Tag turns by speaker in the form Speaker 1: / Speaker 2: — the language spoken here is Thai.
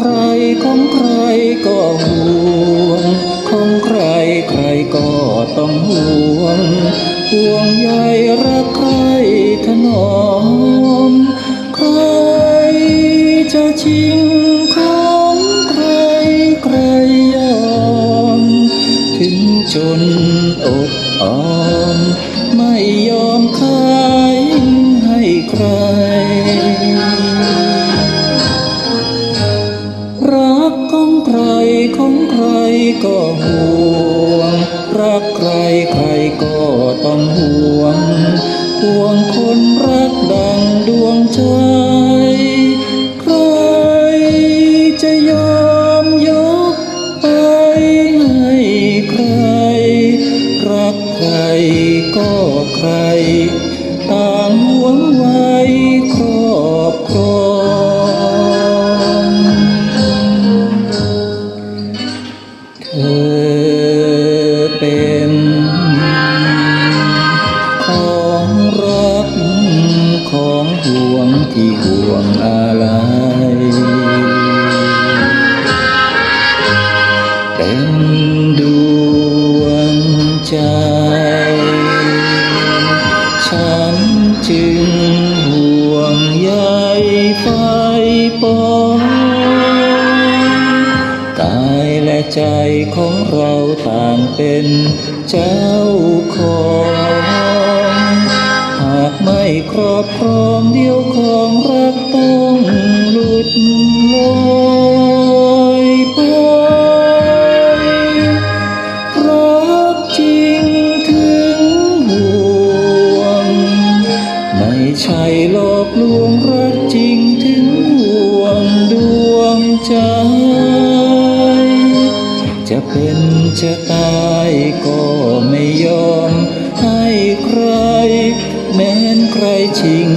Speaker 1: ใครของใครก็ห่วง ของใครใครก็ต้องห่วง ห่วงใยรักใครถนอม ใครจะชิงของใครใครยอม ถึงจนอดออม ไม่ยอมค่า ก็ห่วง รักใครใครก็ต้องห่วง ห่วงคนรักดังดวงใจใครจะยอมยกไปให้ใคร รักใคร งอะไร เป็นดวงใจ ฉันจึงห่วงใยไฟปองกายและใจของเราต่างเป็นเจ้าของ หากไม่ครอบครองเดียวของรักต้อง หลอกลวงรักจริงถึงห่วงดวงใจ จะเป็นจะตายก็ไม่ยอมให้ใคร แม้นใครชิง